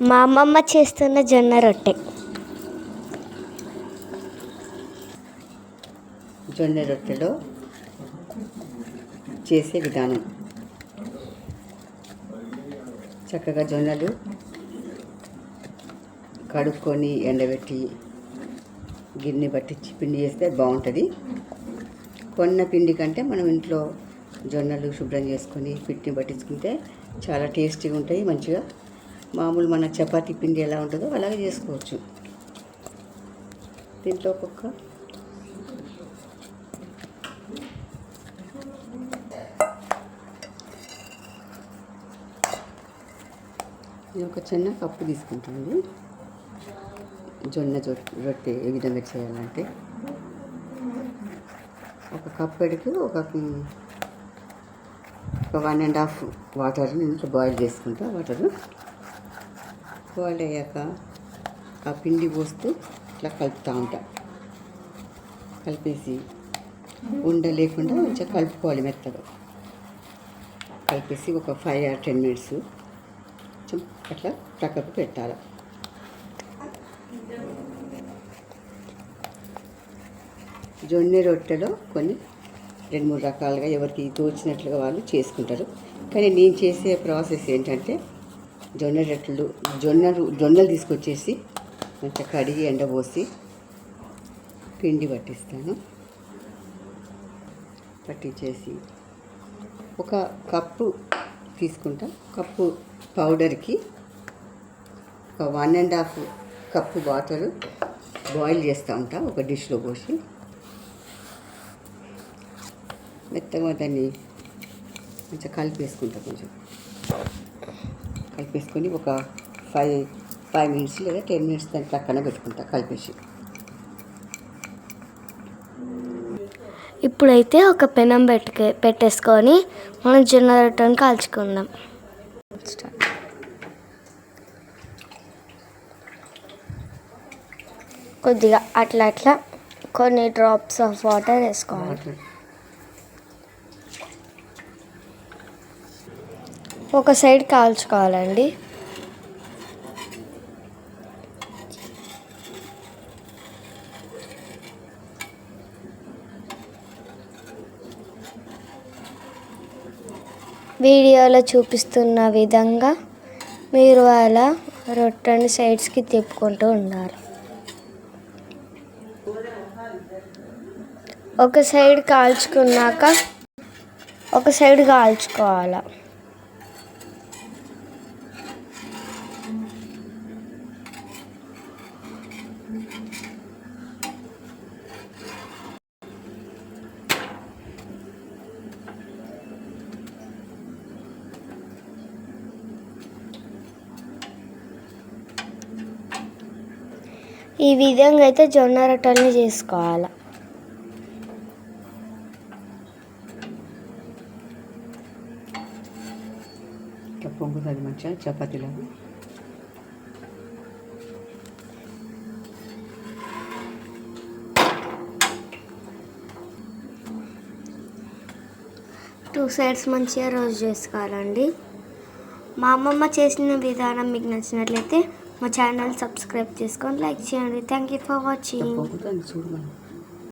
మా అమ్మమ్మ చేస్తున్న జొన్న రొట్టె. జొన్న రొట్టెలో చేసే విధానం. చక్కగా జొన్నలు కడుక్కొని ఎండబెట్టి గిన్నె పట్టించి పిండి చేస్తే బాగుంటుంది. కొన్న పిండి కంటే మనం ఇంట్లో జొన్నలు శుభ్రం చేసుకొని పిట్టిని పట్టించుకుంటే చాలా టేస్టీగా ఉంటాయి మంచిగా మామూలు మన చపాతీ పిండి ఎలా ఉంటుందో అలాగే చేసుకోవచ్చు. దీంట్లో ఒక్కొక్క నేను ఒక చిన్న కప్పు తీసుకుంటాను జొన్న రొట్టె ఏ విధంగా చేయాలంటే ఒక కప్పడికి ఒక ఒక వన్ అండ్ హాఫ్ వాటర్ ఇంట్లో బాయిల్ చేసుకుంటా వాటర్ బాయిల్ అయ్యాక ఆ పిండి పోస్తూ ఇట్లా కలుపుతూ ఉంటాం. కలిపేసి ఉండ లేకుండా కొంచెం కలుపుకోవాలి మెత్తగా. కలిపేసి ఒక ఫైవ్ ఆర్ టెన్ మినిట్స్ కొంచెం అట్లా ప్రక్కకు పెట్టాలి. జొన్న రొట్టెలో కొన్ని రెండు మూడు రకాలుగా ఎవరికి తోచినట్లుగా వాళ్ళు చేసుకుంటారు. కానీ నేను చేసే ప్రాసెస్ ఏంటంటే జొన్న రొట్టెలు జొన్న జొన్నలు తీసుకొచ్చేసి మంచిగా కడిగి ఎండబోసి పిండి పట్టిస్తాను. పట్టించేసి ఒక కప్పు తీసుకుంటా. కప్పు పౌడర్కి ఒక one and half cup water boil చేస్తూ ఉంటా ఒక డిష్లో పోసి. మెత్తగా దాన్ని కొంచెం కలిపేసుకుంటా కొంచెం. కలిపేసుకొని ఒక ఫైవ్ ఫైవ్ మినిట్స్ లేదా టెన్ మినిట్స్ దాన్ని పక్కన పెట్టుకుంటా కలిపేసి. ఇప్పుడైతే ఒక పెనం పెట్టుకే పెట్టేసుకొని మనం జొన్న రొట్టెని కాల్చుకుందాం. కొద్దిగా అట్లా అట్లా కొన్ని డ్రాప్స్ ఆఫ్ వాటర్ వేసుకోవాలి. ఒక సైడ్ కాల్చుకోవాలండి. వీడియోలో చూపిస్తున్న విధంగా మీరు అలా రొట్టెని సైడ్స్కి తిప్పుకుంటూ ఉండాలి ఒక సైడ్ కాల్చుకున్నాక ఒక సైడ్ కాల్చుకోవాలి? ఈ విధంగా అయితే జొన్న రొట్టెల్ని చేసుకోవాలి. పొంగుతుంది మంచిగా చపాతీలాగా టూ సైడ్స్ మంచిగా రోస్ట్ చేసుకోవాలండి. మా అమ్మమ్మ చేసిన విధానం మీకు నచ్చినట్లయితే మా ఛానల్ సబ్స్క్రైబ్ చేసుకొని లైక్ చేయండి. Thank you for watching